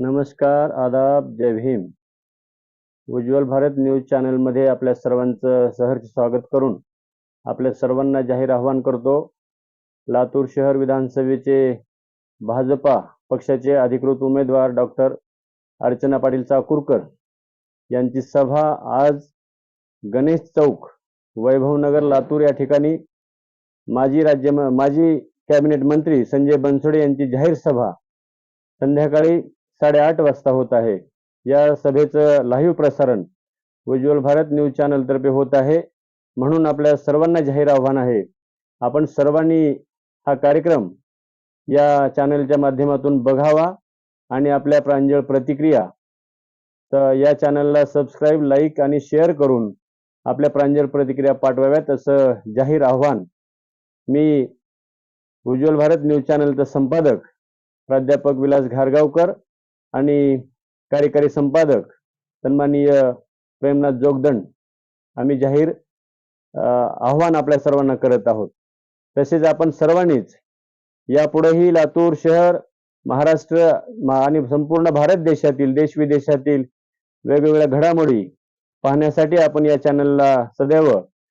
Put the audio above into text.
नमस्कार आदाब जय भीम. उज्ज्वल भारत न्यूज चॅनलमध्ये आपल्या सर्वांचं सहर्ष स्वागत करून आपल्या सर्वांना जाहीर आवाहन करतो. लातूर शहर विधानसभेचे भाजपा पक्षाचे अधिकृत उमेदवार डॉक्टर अर्चना पाटील चाकूरकर यांची सभा आज गणेश चौक वैभवनगर लातूर या ठिकाणी माजी राज्य माजी कॅबिनेट मंत्री संजय बनसोडे यांची जाहीर सभा संध्याकाळी साडेआठ वाजता होत आहे. या सभेचं लाईव्ह प्रसारण उज्ज्वल भारत न्यूज चॅनलतर्फे होत आहे. म्हणून आपल्या सर्वांना जाहीर आव्हान आहे. आपण सर्वांनी हा कार्यक्रम या चॅनलच्या माध्यमातून बघावा आणि आपल्या प्रांजळ प्रतिक्रिया तर या चॅनलला सबस्क्राईब लाईक आणि शेअर करून आपल्या प्रांजळ प्रतिक्रिया पाठवाव्यात असं जाहीर आव्हान मी उज्ज्वल भारत न्यूज चॅनलचा संपादक प्राध्यापक विलास घारगावकर आणि कार्यकारी संपादक सन्माननीय प्रेमनाथ जोगदंड आम्ही जाहीर आव्हान आपल्या सर्वांना करत आहोत. तसेच आपण सर्वांनीच यापुढेही लातूर शहर महाराष्ट्र मा- आणि संपूर्ण भारत देशातील देश विदेशातील वेगवेगळ्या घडामोडी पाहण्यासाठी आपण या चॅनलला सदैव